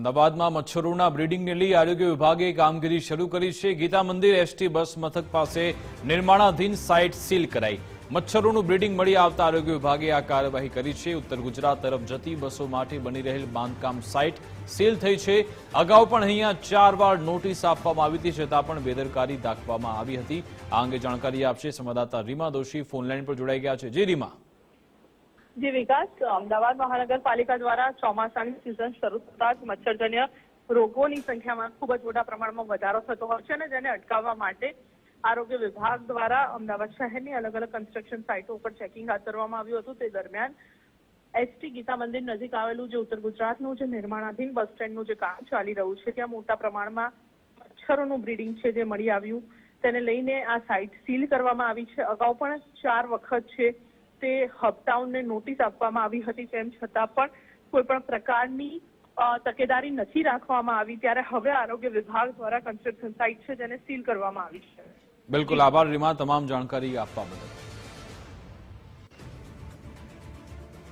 અમદાવાદમાં મચ્છરોના બ્રીડિંગને લઈ આરોગ્ય વિભાગે કામગીરી શરૂ કરી છે. ગીતા મંદિર એસટી બસ મથક પાસે નિર્માણાધીન સાઇટ સીલ કરાઈ. મચ્છરોનું બ્રીડિંગ મળી આવતા આરોગ્ય વિભાગે આ કાર્યવાહી કરી છે. ઉત્તર ગુજરાત તરફ જતી બસો માટે બની રહેલ બાંધકામ સાઇટ સીલ થઈ છે. અગાઉ પણ અહીંયા ચાર વાર નોટિસ આપવામાં આવી હતી, છતાં પણ બેદરકારી દાખવામાં આવી હતી. આ અંગે જાણકારી આપશે સંવાદદાતા રીમા દોશી. ફોનલાઈન પર જોડાઈ ગયા છે. જે રીમા. જે, વિકાસ. અમદાવાદ મહાનગરપાલિકા દ્વારા ચોમાસાની સિઝન શરૂ થતા જ મચ્છરજન્ય રોગોની સંખ્યામાં ખૂબ જ મોટા પ્રમાણમાં વધારો થતો હોય છે અને જેને અટકાવવા માટે આરોગ્ય વિભાગ દ્વારા અમદાવાદ શહેરની અલગ અલગ કન્સ્ટ્રક્શન સાઇટો ઉપર ચેકિંગ હાથ ધરવામાં આવ્યું હતું. તે દરમિયાન એસટી ગીતા મંદિર નજીક આવેલું જે ઉત્તર ગુજરાતનું જે નિર્માણાધીન બસ સ્ટેન્ડનું જે કામ ચાલી રહ્યું છે, ત્યાં મોટા પ્રમાણમાં મચ્છરોનું બ્રીડિંગ છે જે મળી આવ્યું. તેને લઈને આ સાઇટ સીલ કરવામાં આવી છે. અગાઉ પણ ચાર વખત છે તે હબટાઉનને નોટિસ આપવામાં આવી હતી, તેમ છતાં પણ કોઈ પણ પ્રકારની તકેદારી નથી રાખવામાં આવી. ત્યારે હવે આરોગ્ય વિભાગ દ્વારા કન્સ્ટ્રક્શન સાઇટ છે, જેને સીલ કરવામાં આવી છે. બિલકુલ આભાર, રીમા, તમામ જાણકારી આપવા બદલ.